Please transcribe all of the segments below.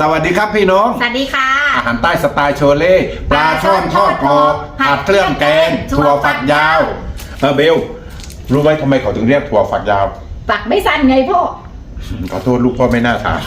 สวัสดีครับพี่น้อง สวัสดีค่ะ อาหารใต้สไตล์โชเล่ปลาช่อนทอดกรอบผัดเครื่องแกงถั่วฝักยาวเออเบลรู้ไหมทำไมเขาถึงเรียกถั่วฝักยาวปักไม่สั้นไงพ่อขอโทษลูกพ่อไม่น่าถาม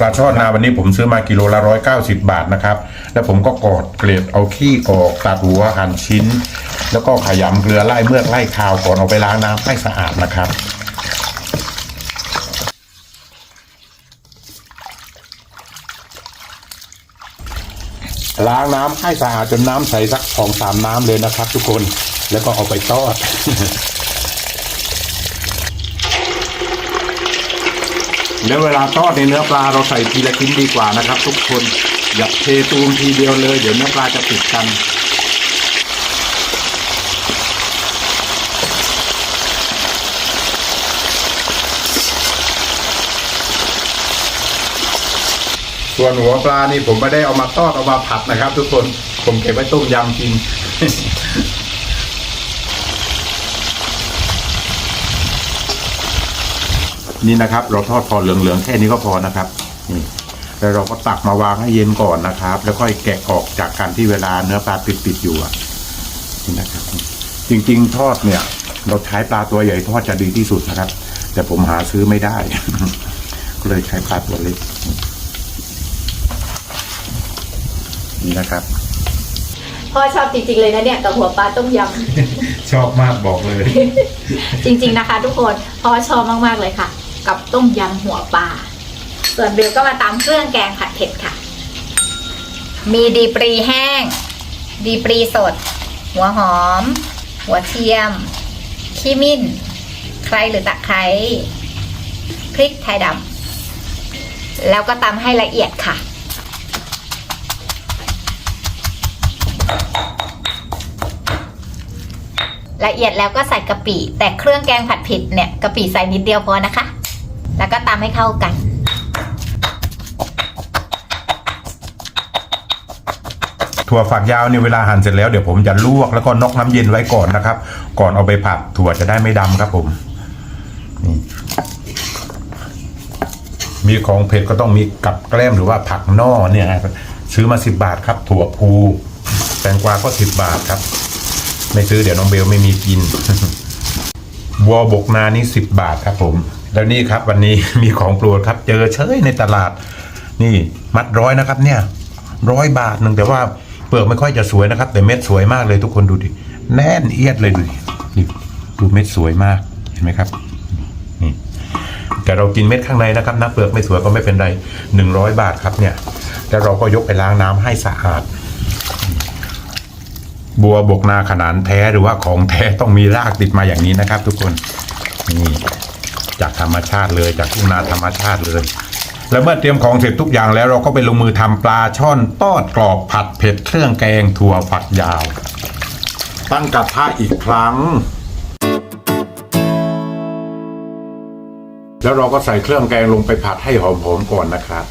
ปลาช่อนนาวันนี้ผมซื้อมากิโลละร้อยเก้าสิบาทนะครับ แล้วผมก็กอดเกล็ดเอาขี้ออกตัดหัวหั่นชิ้น แล้วก็ขยำเกลือไล่เมือกไล่คาวก่อนเอาไปล้างน้ำให้สะอาดนะครับล้างน้ำให้สะอาดจนน้ำใสสักสองสามน้ำเลยนะครับ ทุกคนแล้วก็เอาไปทอด แล้วเวลาทอดในเนื้อปลาเราใส่ทีละชิ้นดีกว่านะครับ ทุกคนอย่าเทตูมทีเดียวเลย เดี๋ยวเนื้อปลาจะติดกัน ส่วนหัวปลานี่ผมไม่ได้เอามาทอดเอามาผัดนะครับ ทุกคนผมเก็บไว้ต้มยำกิน นี่นะครับ เราทอดพอเหลืองๆแค่นี้ก็พอนะครับนี่แล้วเราก็ตักมาวางให้เย็นก่อนนะครับ แล้วค่อยแกะออกจากการที่เวลาเนื้อปลาติดๆอยู่อะนี่นะครับ จริงๆ ทอดเนี่ย เราใช้ปลาตัวใหญ่ทอดจะดีที่สุดนะครับ แต่ผมหาซื้อไม่ได้ ก็เลยใช้ปลาตัวเล็กนี่นะครับพ่อชอบจริงๆเลยนะเนี่ยกับหัวปลาต้มยชอบมากบอกเลยำจริง ๆนะคะ ทุกคนพ่อชอบมากๆเลยค่ะ กับต้มยำหัวปลา ส่วนเบลก็มาตามเครื่องแกงผัดเผ็ดค่ะ มีดีปรีแห้ง ดีปรีสด หัวหอม หัวเทียม ขี้มิ้น ใครหรือตะไคร้ พริกไทยดำ แล้วก็ตำให้ละเอียดค่ะละเอียดแล้วก็ใส่กะปิแต่เครื่องแกงผัดผิดเนี่ยกะปิใส่นิดเดียวพอนะคะ แล้วก็ตามให้เข้ากัน ถั่วฝักยาวเนี่ยเวลาหั่นเสร็จแล้วเดี๋ยวผมจะลวกแล้วก็นอกน้ำเย็นไว้ก่อนนะครับ ก่อนเอาไปผัดถั่วจะได้ไม่ดำครับผมนี่มีของเผ็ดก็ต้องมีกับแกล้มหรือว่าผักนอกเนี่ยซื้อมาสิบบาทครับ ถั่วพูแตงกวาก็สิบบาทครับ ไม่ซื้อเดี๋ยวน้องเบลไม่มีกิน บัวบกนานี่สิบบาทครับผม แล้วนี่ครับวันนี้มีของโปรดครับ เจอเฉยในตลาด นี่มัดร้อยนะครับ เนี่ยร้อยบาทหนึ่งแต่ว่าเปลือกไม่ค่อยจะสวยนะครับ แต่เม็ดสวยมากเลยทุกคนดูดิแน่นเอียดเลยดูดินี่ดูเม็ดสวยมากเห็นไหมครับนี่แต่เรากินเม็ดข้างในนะครับนะเปลือกไม่สวยก็ไม่เป็นไรหนึ่งร้อยบาทครับเนี่ย แล้วเราก็ยกไปล้างน้ำให้สะอาด บัวบกนาขนานแท้หรือว่าของแท้ต้องมีรากติดมาอย่างนี้นะครับ ทุกคนนี่ จากธรรมชาติเลยจากทุ่งนาธรรมชาติเลย แล้วเมื่อเตรียมของเสร็จทุกอย่างแล้วเราก็ไปลงมือทำปลาช่อนทอดกรอบผัดเผ็ดเครื่องแกงถั่วฝักยาว ตั้งกระทะอีกครั้ง แล้วเราก็ใส่เครื่องแกงลงไปผัดให้หอมๆก่อนนะครับ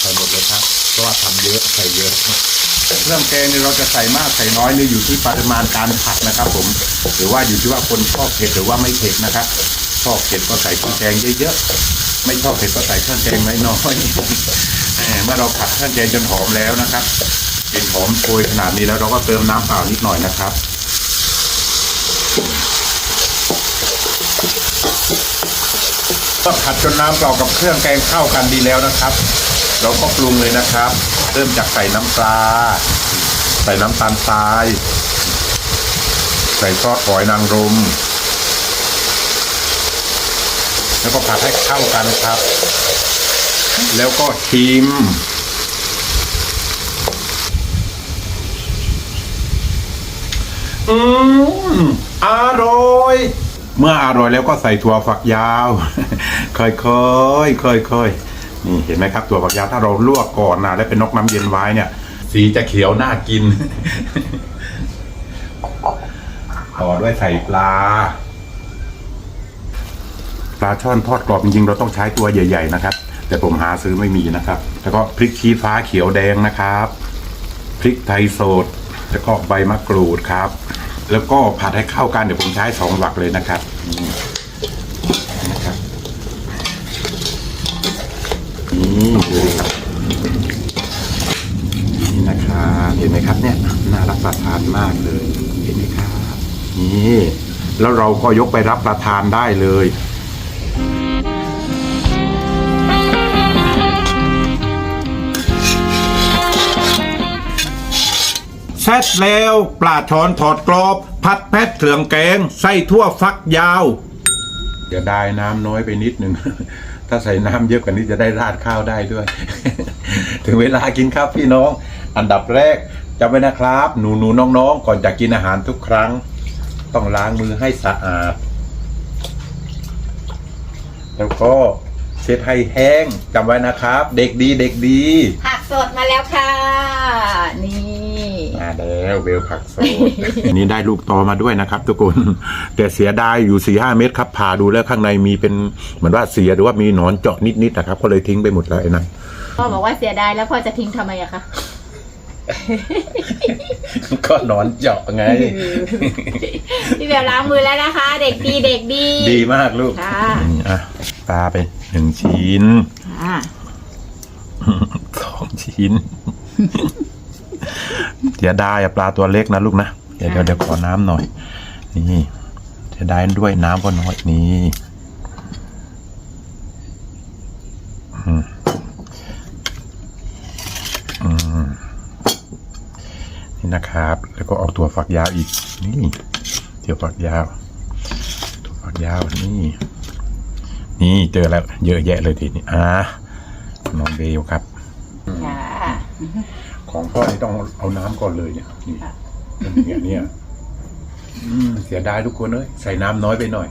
ใส่หมดเลยครับเพราะว่าทำเยอะใส่เยอะ เครื่องแกงเนี่ยเราจะใส่มากใส่น้อยเนี่ยอยู่ที่ปริมาณการผัดนะครับ ผม หรือว่าอยู่ที่ว่าคนชอบเผ็ดหรือว่าไม่เผ็ดนะครับชอบเผ็ดก็ใส่เครื่องแกงเยอะๆไม่ชอบเผ็ดก็ใส่เครื่องแกงน้อยๆเมื่อเราผัดเครื่องแกงจนหอมแล้วนะครับกลิ่นหอมโชยขนาดนี้แล้วเราก็เติมน้ำเปล่านิดหน่อยนะครับก็ผัดจนน้ำเปล่ากับเครื่องแกงเข้ากันดีแล้วนะครับ เราก็ปรุงเลยนะครับ เริ่มจากใส่น้ำปลา ใส่น้ำตาลทราย ใส่ซอสหอยนางรม แล้วก็ผัดให้เข้ากันครับ แล้วก็ชิมอืมอร่อย เมื่ออร่อยแล้วก็ใส่ถั่วฝักยาว ค่อยๆค่อยๆ นี่เห็นไหมครับถั่วฝักยาวถ้าเราลวกก่อนนะแล้วเป็นนกน้ำเย็นไว้เนี่ย สีจะเขียวน่ากิน ต่อด้วยใส่ปลา ปลาช่อนทอดกรอบจริงๆเราต้องใช้ตัวใหญ่ ๆ นะครับ แต่ผมหาซื้อไม่มีนะครับ แล้วก็พริกชี้ฟ้าเขียวแดงนะครับพริกไทยสดแล้วก็ใบมะกรูดครับ แล้วก็ผัดให้เข้ากันเดี๋ยวผมใช้สองหวักเลยนะครับ นี่ดูดิครับนี่นะครับเห็นไหมครับเนี่ยน่ารับประทานมากเลย เห็นไหมครับนี่แล้วเราก็ยกไปรับประทานได้เลยเสร็จแล้วปลาช้อนถอดกรอบ ผัดแพทเครื่องแกง ใส่ทั่วฟักยาวเดี๋ยวได้น้ำน้อยไปนิดหนึ่ง ถ้าใส่น้ำเยอะกว่านี้จะได้ราดข้าวได้ด้วย ถึงเวลากินครับพี่น้อง อันดับแรกจำไว้นะครับ หนูหนูน้องๆ ก่อนจะกินอาหารทุกครั้ง ต้องล้างมือให้สะอาด แล้วก็เช็ดให้แห้งจำไว้นะครับ เด็กดีเด็กดี ผักสดมาแล้วค่ะ นี่ มาแล้วเวลผักสด นี่ได้ลูกตอมาด้วยนะครับ ทุกคน แต่เสียดายอยู่สี่ห้าเม็ดครับผ่าดูแล้วข้างในมีเป็นเหมือนว่าเสียหรือว่ามีหนอนเจาะนิดๆนะครับ ก็เลยทิ้งไปหมดแล้วไอ้นั่นพ่อบอกว่าเสียดายแล้วพ่อจะทิ้งทำไมอะคะ ก็หนอนเจาะไง พี่เบลล้างมือแล้วนะคะ เด็กดีเด็กดีดีมากลูกค่ะอืมอะปลาไปหนึ่งชิ้นอ่าสองชิ้น เสียดายอะปลาตัวเล็กนะลูกนะ เดี๋ยวเดี๋ยวเดี๋ยวขอน้ำหน่อย นี่เสียดายด้วยน้ำก็น้อยนี่อืมอืมนี่นะครับ แล้วก็เอาตัวฝักยาวอีก นี่เดี๋ยวฝักยาว ตัวฝักยาวนี่ นี่เจอแล้ว เยอะแยะเลยทีนี้อ่าน้องเบลครับ ค่ะ ของพ่อนี่ต้องเอาน้ำก่อนเลยเนี่ยนี่เนี่ยเนี่ยอืมเสียดายทุกคนเอ้ยใส่น้ำน้อยไปหน่อย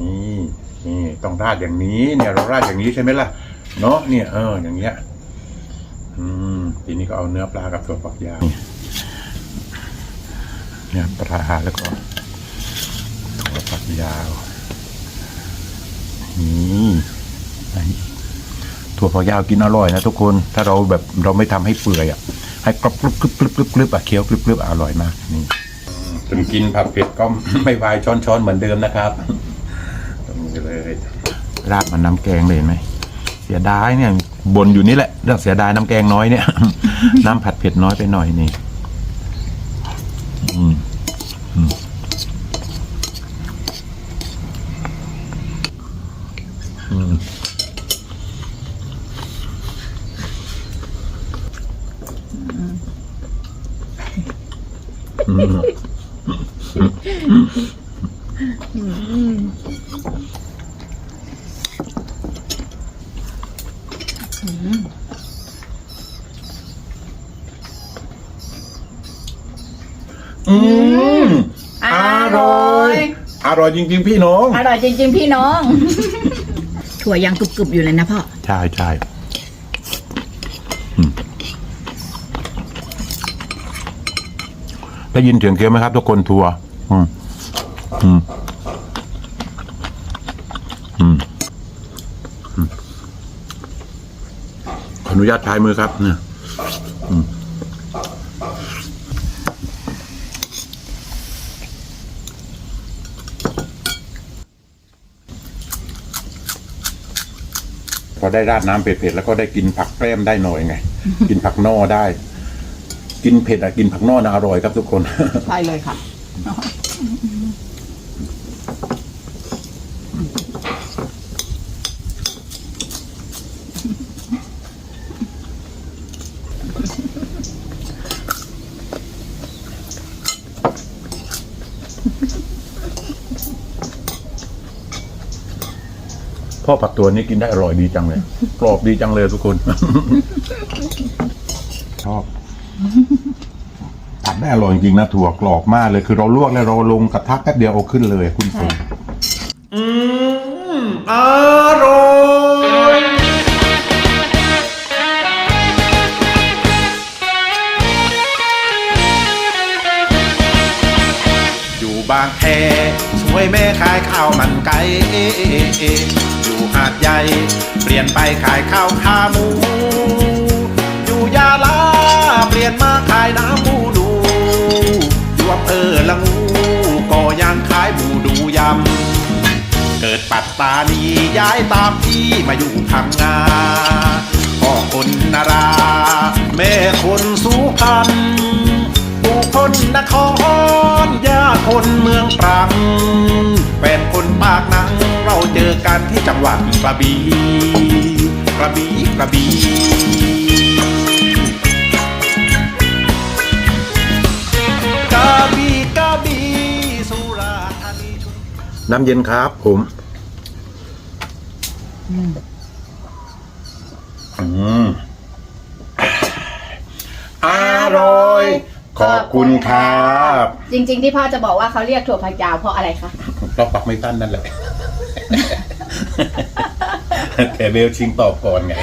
นี่นี่ต้องราดอย่างนี้เนี่ยเราราดอย่างนี้ใช่ไหมล่ะเนาะเนี่ยเอออย่างเงี้ย อืมทีนี้ก็เอาเนื้อปลากับส่วนฝักยาวเนี่ยปลาแล้วก็ถั่วฝักยาวนี่อันนี้ถั่วฝักยาวกินอร่อยนะทุกคน ถ้าเราแบบเราไม่ทำให้เปื่อยอะ ให้กรอบกรึบกรึบกรึบกรึบกรึบอะเคี้ยวกรึบกรึบอร่อยมากนี่ถึงกินผักเผ็ดก็ไม่วายช้อนช้อนๆเหมือนเดิมนะครับตรงนี้เลยราดมันน้ำแกงเลยเห็นไหมเสียดายเนี่ยบนอยู่นี่แหละเรื่องเสียดายน้ำแกงน้อยเนี่ย น้ำผัดเผ็ดน้อยไปหน่อยนี่ อืมอร่อย อร่อยจริง ๆ พี่น้อง อร่อยจริง ๆ พี่น้อง ถั่วยังกรุบๆอยู่เลยนะพ่อ ใช่ใช่อืมได้ยินเสียงเคี้ยวไหมครับทุกคนทัวร์อืม อืม อืมอืมขออ นุญาตใช้มือครับเนี่ยอืมพอได้ราดน้ำเผ็ดๆแล้วก็ได้กินผักแกล้มได้หน่อยไง กินผักนอได้ กินเผ็ดอะกินผักนอนะอร่อยครับทุกคน ใช่เลยค่ะ พ่อผักตัวนี้กินได้อร่อยดีจังเลย กรอบดีจังเลยทุกคน ชอบผัดได้อร่อยจริงๆนะถั่วกรอบมากเลยคือเราลวกแล้วเราลงกระทะแป๊บเดียวเอาขึ้นเลยคุณผู้ชมอืมอร่อยอยู่บางแคช่วยแม่ขายข้าวมันไก่ เปลี่ยนไปขายข้าวขาหมู อยู่ยาลาเปลี่ยนมาขายน้ำบูดูอยู่อำเภอละงูก็ยังขายบูดูยำ เกิดปัตตานีย้ายตามพี่มาอยู่พังงาพ่อคนนารา แม่คนสุพรรณปู่คนนครย่าคนเมืองตรัง กันที่จังหวัดกระบี่กระบี่กระบี่กระบี่กระบี่สุราษฎร์ธานีชลน้ำเย็นครับผมอืมอร่อย ขอบคุณครับจริง ๆ ที่พ่อจะบอกว่าเขาเรียกถั่วฝักยาวเพราะอะไรคะ เราปักไม่ตั้นนั่นแหละ แต่เบลชิงตอบก่อนไง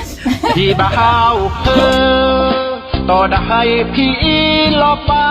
พี่บ่าวเธอต่อได้พี่ลอบบ้า